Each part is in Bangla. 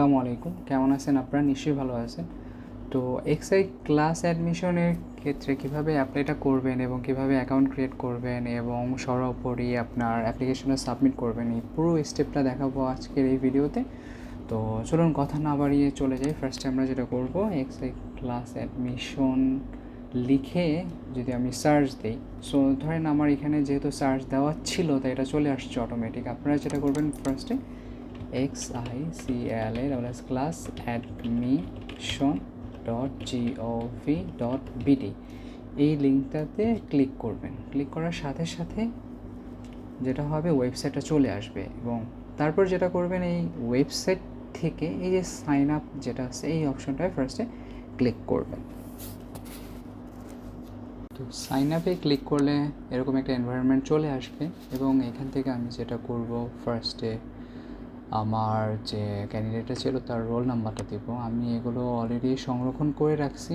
আসসালামু আলাইকুম কেমন আছেন আপনারা? নিশ্চয়ই ভালো আছেন। তো এক্সআই ক্লাস অ্যাডমিশনের ক্ষেত্রে কীভাবে অ্যাপ্লাইটা করবেন এবং কীভাবে অ্যাকাউন্ট ক্রিয়েট করবেন এবং সর্বোপরি আপনার অ্যাপ্লিকেশনে সাবমিট করবেন, এই পুরো স্টেপটা দেখাবো আজকের এই ভিডিওতে তো চলুন কথা না বাড়িয়ে চলে যাই। ফার্স্টে আমরা যেটা করব এক্সআই ক্লাস অ্যাডমিশন লিখে যদি আমি সার্চ দিই সো ধরেন আমার এখানে যেহেতু সার্চ দেওয়া ছিল, তাই এটা চলে আসছে অটোমেটিক আপনারা যেটা করবেন ফার্স্টে X I C L A double S class admission dot G O V dot BD এই লিঙ্কটাতে ক্লিক করবেন। ক্লিক করার সাথে সাথে যেটা হবে ওয়েবসাইটটা চলে আসবে এবং তারপর যেটা করবেন এই ওয়েবসাইট থেকে এই যে সাইন আপ যেটা আছে, এই অপশনটায় ফার্স্টে ক্লিক করবেন। তো সাইন আপে ক্লিক করলে এরকম একটা এনভায়রনমেন্ট চলে আসবে এবং এখান থেকে আমি যেটা করব ফার্স্টে আমার যে ক্যান্ডিডেটটা ছিল তার রোল নাম্বারটা দেব। আমি এগুলো অলরেডি সংরক্ষণ করে রাখছি।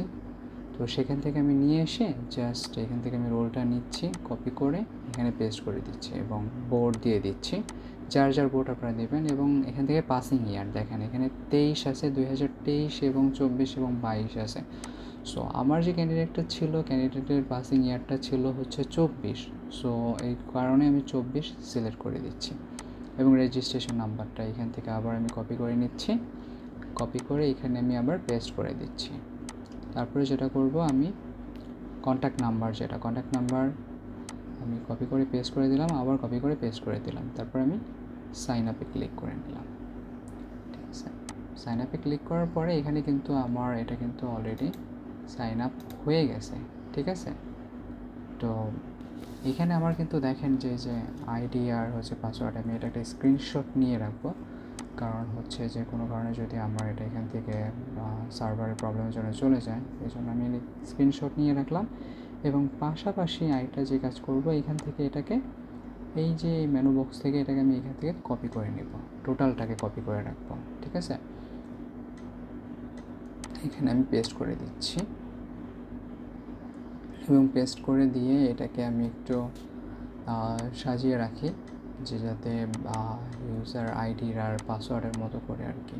তো সেখান থেকে আমি নিয়ে এসে জাস্ট এখান থেকে আমি রোলটা নিচ্ছি কপি করে এখানে পেস্ট করে দিচ্ছি এবং বোর্ড দিয়ে দিচ্ছি। যার যার বোর্ড আপনারা দেবেন এবং এখান থেকে পাসিং ইয়ার দেখেন, এখানে তেইশ আছে, দুই হাজার তেইশ এবং চব্বিশ এবং বাইশ আছে। সো আমার যে ক্যান্ডিডেটটা ছিল ক্যান্ডিডেটের পাসিং ইয়ারটা ছিল হচ্ছে চব্বিশ। সো এই কারণে আমি চব্বিশ সিলেক্ট করে দিচ্ছি। এবং রেজিস্ট্রেশন নাম্বারটা এখান থেকে আবার আমি কপি করে নিচ্ছি। কপি করে এখানে আমি আবার পেস্ট করে দিচ্ছি। তারপরে যেটা করব আমি কন্ট্যাক্ট নাম্বার যেটা কন্ট্যাক্ট নাম্বার আমি কপি করে পেস্ট করে দিলাম, আবার কপি করে পেস্ট করে দিলাম। তারপর আমি সাইন আপে ক্লিক করে নিলাম। ঠিক আছে? সাইন আপে ক্লিক করার পরে এখানে কিন্তু আমার এটা কিন্তু অলরেডি সাইন আপ হয়ে গেছে। ঠিক আছে? তো এখানে আমার কিন্তু দেখেন যে যে আইডি আর হচ্ছে পাসওয়ার্ড আমি এটা একটা স্ক্রিনশট নিয়ে রাখব। কারণ হচ্ছে যে, কোনো কারণে যদি আমার এটা এখান থেকে সার্ভারের প্রবলেমের জন্য চলে যায় এই জন্য আমি স্ক্রিনশট নিয়ে রাখলাম। এবং পাশাপাশি আইটা যে কাজ করব, এখান থেকে এটাকে, এই যে মেনু বক্স থেকে এটাকে আমি এখান থেকে কপি করে নেব। টোটালটাকে কপি করে রাখব, ঠিক আছে? এখানে আমি পেস্ট করে দিচ্ছি। এবং পেস্ট করে দিয়ে এটাকে আমি একটু সাজিয়ে রাখি যে যাতে ইউজার আইডির আর পাসওয়ার্ডের মতো করে আর কি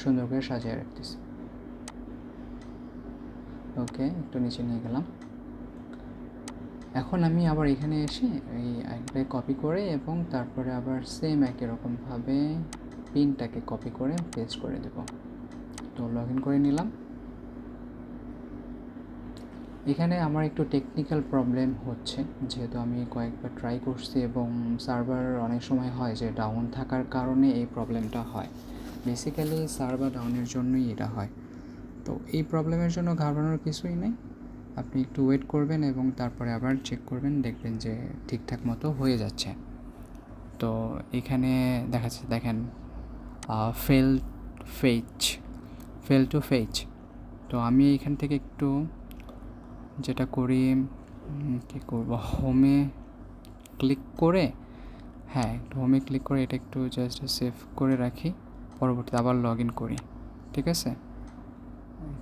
সুন্দর করে সাজিয়ে রাখতেছি। ওকে একটু নিচে নিয়ে গেলাম। এখন আমি আবার এখানে এসে এই আইডিটাকে কপি করে এবং তারপরে আবার সেম একই রকমভাবে পিনটাকে কপি করে পেস্ট করে দেব। তো লগ ইন করে নিলাম। এখানে আমার একটু টেকনিক্যাল প্রবলেম হচ্ছে, যেহেতু আমি কয়েকবার ট্রাই করছি এবং সার্ভার অনেক সময় হয় যে ডাউন থাকার কারণে এই প্রবলেমটা হয়। বেসিক্যালি সার্ভার ডাউনের জন্যই এটা হয়। তো এই প্রবলেমের জন্য ঘাবড়ানোর কিছুই নেই। আপনি একটু ওয়েট করবেন এবং তারপরে আবার চেক করবেন, দেখবেন যে ঠিকঠাক মতো হয়ে যাচ্ছে। তো এখানে দেখাচ্ছে দেখেন fail fetch fail to fetch তো আমি এখান থেকে একটু যেটা করি কী করব হোমে ক্লিক করে হ্যাঁ একটু হোমে ক্লিক করে এটা একটু জাস্ট সেভ করে রাখি, পরবর্তীতে আবার লগ ইন করি, ঠিক আছে?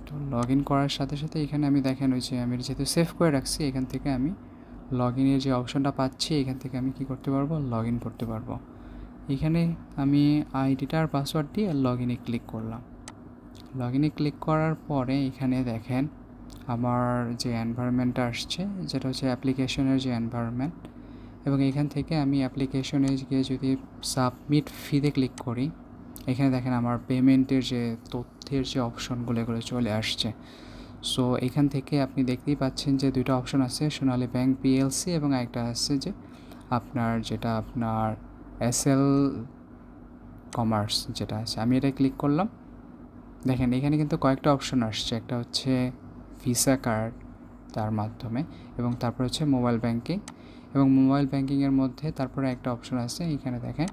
তো লগ ইন করার সাথে সাথে এখানে আমি দেখেন ওই যে আমি যেহেতু সেভ করে রাখছি, এখান থেকে আমি লগ ইনের যে অপশনটা পাচ্ছি, এখান থেকে আমি কি করতে পারব? লগ ইন করতে পারব। এখানে আমি আইডিটা আর পাসওয়ার্ড দিয়ে লগ ইনে ক্লিক করলাম। লগ ইনে ক্লিক করার পরে এখানে দেখেন আমার যে এনভায়রনমেন্টটা আসছে, যেটা হচ্ছে অ্যাপ্লিকেশনের যে এনভায়রনমেন্ট এবং এখান থেকে আমি অ্যাপ্লিকেশনে গিয়ে যদি সাবমিট ফিতে ক্লিক করি, এখানে দেখেন আমার পেমেন্টের যে তথ্যের যে অপশনগুলো এগুলো চলে আসছে। সো এখান থেকে আপনি দেখতেই পাচ্ছেন যে দুটো অপশন আছে, সোনালী ব্যাংক পিএলসি এবং একটা আছে যে আপনার যেটা আপনার এস এল কমার্স যেটা আছে। আমি এটা ক্লিক করলাম। দেখেন এখানে কিন্তু কয়েকটা অপশন আসছে। একটা হচ্ছে ভিসা কার্ড তার মাধ্যমে এবং তারপর হচ্ছে মোবাইল ব্যাংকিং এবং মোবাইল ব্যাংকিংয়ের মধ্যে তারপরে একটা অপশন আছে, এখানে দেখেন।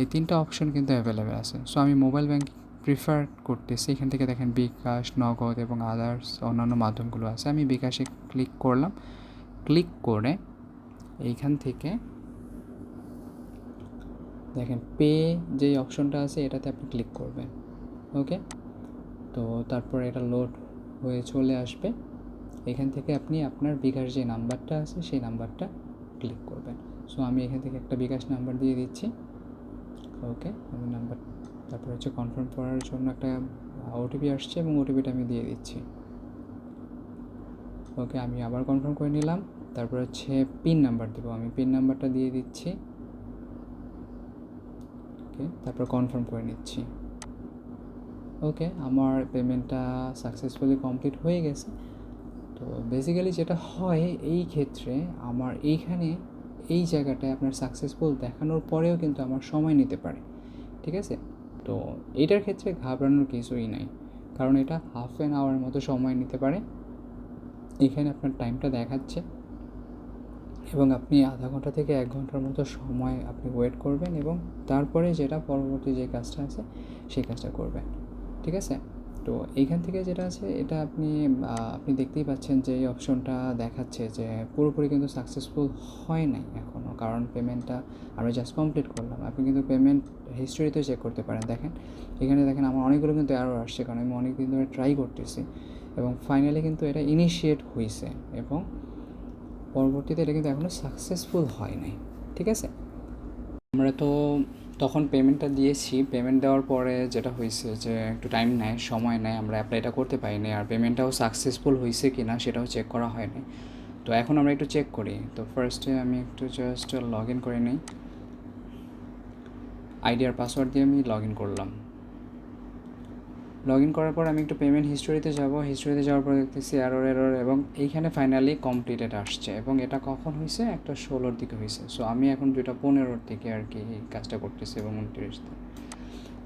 এই তিনটা অপশন কিন্তু অ্যাভেলেবেল আছে। সো আমি মোবাইল ব্যাংকিং প্রিফার করতেছি। এখান থেকে দেখেন বিকাশ, নগদ এবং আদার্স অন্যান্য মাধ্যমগুলো আছে। আমি বিকাশে ক্লিক করলাম। ক্লিক করে এইখান থেকে দেখেন পে যে অপশনটা আছে, এটাতে আপনি ক্লিক করবেন। ওকে তো তারপর এটা লোড হয়ে চলে আসবে, এখান থেকে আপনি আপনার বিকাশ যে নাম্বারটা আছে সেই নাম্বারটা ক্লিক করবেন। সো আমি এখান থেকে একটা বিকাশ নাম্বার দিয়ে দিচ্ছি। ওকে আমি নাম্বার, তারপর হচ্ছে কনফার্ম করার জন্য একটা ওটিপি আসছে এবং ওটিপিটা আমি দিয়ে দিচ্ছি। ওকে আমি আবার কনফার্ম করে নিলাম। তারপর হচ্ছে পিন নাম্বার দেবো। আমি পিন নাম্বারটা দিয়ে দিচ্ছি। ওকে তারপর কনফার্ম করে নিচ্ছি। ওকে আমার পেমেন্টটা সাকসেসফুলি কমপ্লিট হয়ে গেছে। তো বেসিক্যালি যেটা হয় এই ক্ষেত্রে আমার এইখানে এই জায়গাটায় আপনার সাকসেসফুল দেখানোর পরেও কিন্তু আমার সময় নিতে পারে। ঠিক আছে? তো এটার ক্ষেত্রে ঘাবড়ানোর কিছুই নাই। কারণ এটা হাফ অ্যান আওয়ার মতো সময় নিতে পারে। এখানে আপনার টাইমটা দেখাচ্ছে। এবং আপনি আধা ঘণ্টা থেকে এক ঘণ্টার মতো সময় আপনি ওয়েট করবেন এবং তারপরে যেটা পরবর্তী যে কাজটা আছে, সেই কাজটা করবেন। ঠিক আছে? তো এইখান থেকে যেটা আছে, এটা আপনি আপনি দেখতেই পাচ্ছেন যে এই অপশনটা দেখাচ্ছে যে পুরোপুরি কিন্তু সাকসেসফুল হয় নাই এখনও কারণ পেমেন্টটা আমরা জাস্ট কমপ্লিট করলাম। আপনি কিন্তু পেমেন্ট হিস্টোরিতে চেক করতে পারেন। দেখেন, এখানে দেখেন আমার অনেকগুলো কিন্তু অ্যারো আসছে কারণ আমি অনেক দিন ধরে ট্রাই করতেছি এবং ফাইনালি কিন্তু এটা ইনিশিয়েট হয়েছে এবং পরবর্তীতে এটা কিন্তু এখনও সাকসেসফুল হয় নাই। ঠিক আছে? আমরা তো তখন পেমেন্টটা দিয়েছি। পেমেন্ট দেওয়ার পরে যেটা হয়েছে যে, একটু টাইম নেয়, সময় নেয়, আমরা অ্যাপ্লাইটা করতে পারিনি। আর পেমেন্টটাও সাকসেসফুল হয়েছে কি না সেটাও চেক করা হয়নি। তো এখন আমরা একটু চেক করি। তো ফার্স্টে আমি একটু জাস্ট লগ ইন করে নিই। আইডিয়ার পাসওয়ার্ড দিয়ে আমি লগ ইন করলাম। লগ ইন করার পর আমি একটু পেমেন্ট হিস্টোরিতে যাব। হিস্টোরিতে যাওয়ার পর দেখতেছি এরর এরর এবং এইখানে ফাইনালি কমপ্লিটেড আসছে এবং এটা কখন হয়েছে একটা ষোলোর দিকে হয়েছে সো আমি এখন দুইটা পনেরোর দিকে আর কি এই কাজটা করতেছি এবং উনত্রিশ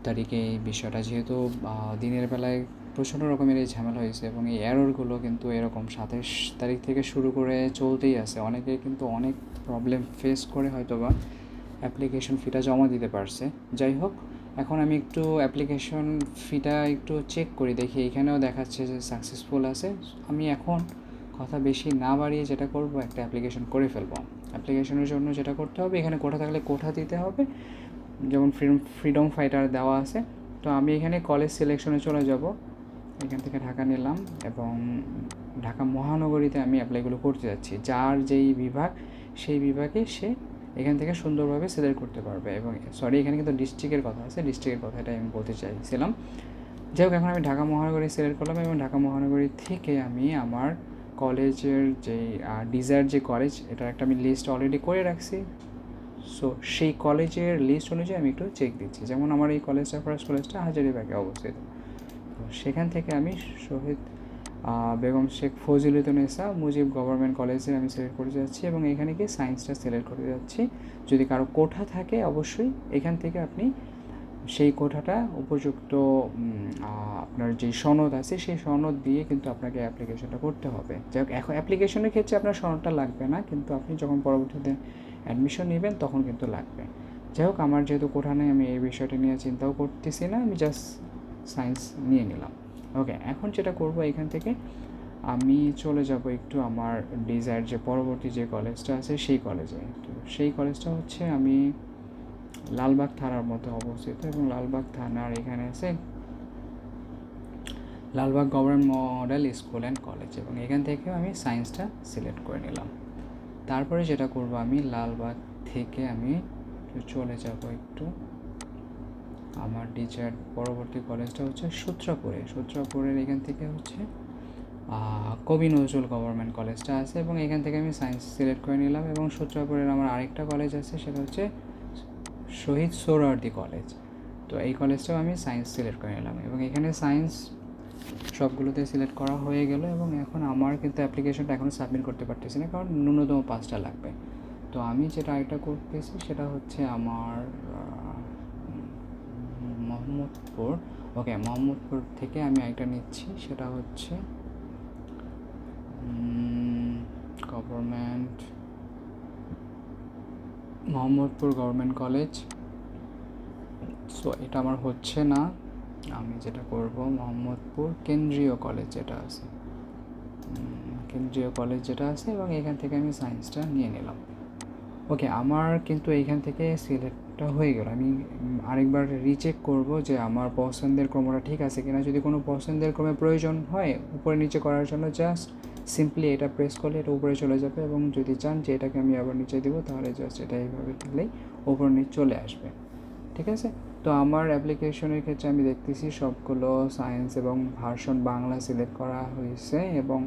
তারিখে এই বিষয়টা যেহেতু দিনের বেলায় প্রচণ্ড রকমের এই ঝামেলা হয়েছে এবং এই এররগুলো কিন্তু এরকম সাতাশ তারিখ থেকে শুরু করে চলতেই আছে। অনেকে কিন্তু অনেক প্রবলেম ফেস করে হয়তো বা অ্যাপ্লিকেশন ফিটা জমা দিতে পারছে। যাই হোক এখন আমি একটু অ্যাপ্লিকেশন ফিটা একটু চেক করি, দেখি এখানেও দেখাচ্ছে যে সাকসেসফুল আছে। আমি এখন কথা বেশি না বাড়িয়ে যেটা করব, একটা অ্যাপ্লিকেশন করে ফেলব। অ্যাপ্লিকেশনের জন্য যেটা করতে হবে, এখানে কোঠা থাকলে কোঠা দিতে হবে, যেমন ফ্রিডম ফ্রিডম ফাইটার দেওয়া আছে। তো আমি এখানে কলেজ সিলেকশনে চলে যাব। এখান থেকে ঢাকা নিলাম এবং ঢাকা মহানগরীতে আমি অ্যাপ্লাইগুলো করতে যাচ্ছি। যার যেই বিভাগ, সেই বিভাগে সে এখান থেকে সুন্দরভাবে সিলেক্ট করতে পারবে এবং সরি এখানে কিন্তু ডিস্ট্রিক্টের কথা আছে ডিস্ট্রিক্টের কথা এটা আমি বলতে চাইছিলাম। যাই হোক, এখন আমি ঢাকা মহানগরী সিলেক্ট করলাম এবং ঢাকা মহানগরী থেকে আমি আমার কলেজের যে ডিজায়ার যে কলেজ এটার একটা আমি লিস্ট অলরেডি করে রাখছি। সো সেই কলেজের লিস্ট অনুযায়ী আমি একটু চেক দিচ্ছি। যেমন আমার এই কলেজটা ফার্স্ট কলেজটা হাজারিবাগে অবস্থিত। তো সেখান থেকে আমি শহীদ বেগম শেখ ফজিলুদ্দিনেসা মুজিব গভর্নমেন্ট কলেজে আমি সিলেক্ট করে যাচ্ছি এবং এখানে গিয়ে সায়েন্সটা সিলেক্ট করে যাচ্ছি। যদি কারও কোঠা থাকে অবশ্যই এখান থেকে আপনি সেই কোঠাটা উপযুক্ত আপনার যে সনদ আছে সেই সনদ দিয়ে কিন্তু আপনাকে অ্যাপ্লিকেশনটা করতে হবে। যাই হোক, এখন অ্যাপ্লিকেশনের ক্ষেত্রে আপনার সনদটা লাগবে না, কিন্তু আপনি যখন পরবর্তীতে অ্যাডমিশন নেবেন তখন কিন্তু লাগবে। যাই হোক, আমার যেহেতু কোঠা নেই, আমি এই বিষয়টা নিয়ে চিন্তাও করতেছি না, আমি জাস্ট সায়েন্স নিয়ে নিলাম। ওকে এখন যেটা করব এখান থেকে, আমি চলে যাব একটু আমার ডিজায়ার যে পরবর্তী যে কলেজটা আছে সেই কলেজে তো সেই কলেজটা হচ্ছে আমি লালবাগ থানার মধ্যে অবস্থিত এবং লালবাগ থানার এখানে আছে Lalbagh government model school and college এবং এখান থেকেও আমি সায়েন্সটা সিলেক্ট করে নিলাম। তারপরে যেটা করব আমি, লালবাগ থেকে আমি চলে যাব একটু আমার টিচার পরবর্তী কলেজটা হচ্ছে সূত্রাপুরে। সূত্রাপুরের এখান থেকে হচ্ছে কবি নজরুল গভর্নমেন্ট কলেজটা আছে এবং এখান থেকে আমি সায়েন্স সিলেক্ট করে নিলাম এবং সূত্রাপুরের আমার আরেকটা কলেজ আছে, সেটা হচ্ছে শহীদ সোহরাওয়ার্দী কলেজ তো এই কলেজটাও আমি সায়েন্স সিলেক্ট করে নিলাম এবং এখানে সায়েন্স সবগুলোতে সিলেক্ট করা হয়ে গেল এবং এখন আমার কিন্তু অ্যাপ্লিকেশনটা এখনও সাবমিট করতে পারতেছি না, কারণ ন্যূনতম পাঁচটা লাগবে। তো আমি যেটা আরেকটা করতেছি সেটা হচ্ছে আমার মোহাম্মদপুর। ওকে মোহাম্মদপুর থেকে আমি একটা নিচ্ছি, সেটা হচ্ছে government Mohammadpur government college so এটা আমার হচ্ছে না, আমি যেটা করব মোহাম্মদপুর কেন্দ্রীয় কলেজ যেটা আছে। কেন্দ্রীয় কলেজ যেটা আছে এবং এখান থেকে আমি সায়েন্সটা নিয়ে নিলাম। ওকে আমার কিন্তু এইখান থেকে সিলেক্টটা হয়ে গেল। আমি আরেকবার রিচেক করব যে আমার পছন্দের ক্রমটা ঠিক আছে কিনা। যদি কোনো পছন্দের ক্রমে প্রয়োজন হয়, উপরে নিচে করার জন্য জাস্ট সিম্পলি এটা প্রেস করলে এটা উপরে চলে যাবে এবং যদি চান যে এটাকে আমি আবার নিচে দেবো, তাহলে জাস্ট এটা এইভাবে দিলেই উপর নিচ চলে আসবে। ঠিক আছে? তো আমার অ্যাপ্লিকেশনের ক্ষেত্রে আমি দেখতেছি সবগুলো সায়েন্স এবং ভার্সন বাংলা সিলেক্ট করা হয়েছে এবং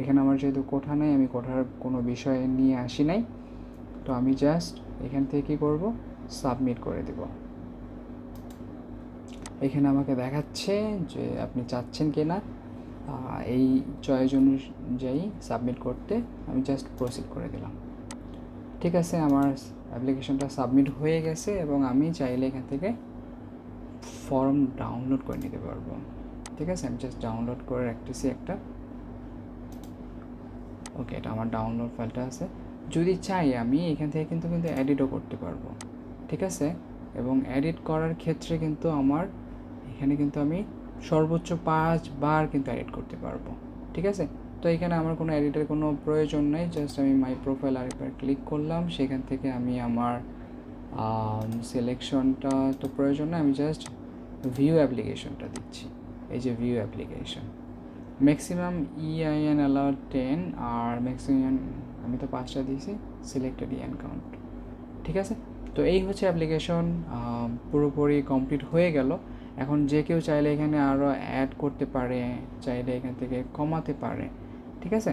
এখানে আমার যেহেতু কোঠা নেই, আমি কোঠার কোনো বিষয় নিয়ে আসি নাই। তো আমি জাস্ট এখান থেকে কী করব? সাবমিট করে দেব। এখানে আমাকে দেখাচ্ছে যে আপনি চাচ্ছেন কি না এই চয়েস অনুযায়ী সাবমিট করতে আমি জাস্ট প্রসিড করে দিলাম। ঠিক আছে, আমার অ্যাপ্লিকেশনটা সাবমিট হয়ে গেছে এবং আমি চাইলে এখান থেকে ফর্ম ডাউনলোড করে নিতে পারব। ঠিক আছে, আমি জাস্ট ডাউনলোড করে রাখতেছি একটা। ওকে, এটা আমার ডাউনলোড ফাইলটা আছে। যদি চাই আমি এখান থেকে কিন্তু কিন্তু এডিটও করতে পারব। ঠিক আছে? এবং এডিট করার ক্ষেত্রে কিন্তু আমার, এখানে কিন্তু আমি সর্বোচ্চ পাঁচবার কিন্তু এডিট করতে পারব। ঠিক আছে? তো এখানে আমার কোনো এডিটের কোনো প্রয়োজন নেই জাস্ট আমি মাই প্রোফাইল আরেকবার ক্লিক করলাম, সেখান থেকে আমি আমার সিলেকশনটা তো প্রয়োজন না আমি জাস্ট ভিউ অ্যাপ্লিকেশনটা দিচ্ছি। এই যে view application maximum EIN allowed ten আর ম্যাক্সিমাম আমি তো পাঁচটা দিয়েছি সিলেক্টেড ইএন কাউন্ট ঠিক আছে? তো এই হচ্ছে অ্যাপ্লিকেশন পুরোপুরি কমপ্লিট হয়ে গেল। এখন যে কেউ চাইলে এখানে আরও অ্যাড করতে পারে, চাইলে এখান থেকে কমাতে পারে, ঠিক আছে?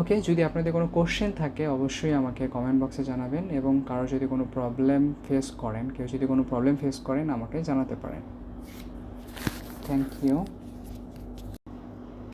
ওকে যদি আপনাদের কোনো কোশ্চেন থাকে, অবশ্যই আমাকে কমেন্ট বক্সে জানাবেন এবং কারও যদি কোনো প্রবলেম ফেস করেন, কেউ যদি কোনো প্রবলেম ফেস করেন, আমাকে জানাতে পারেন। Thank you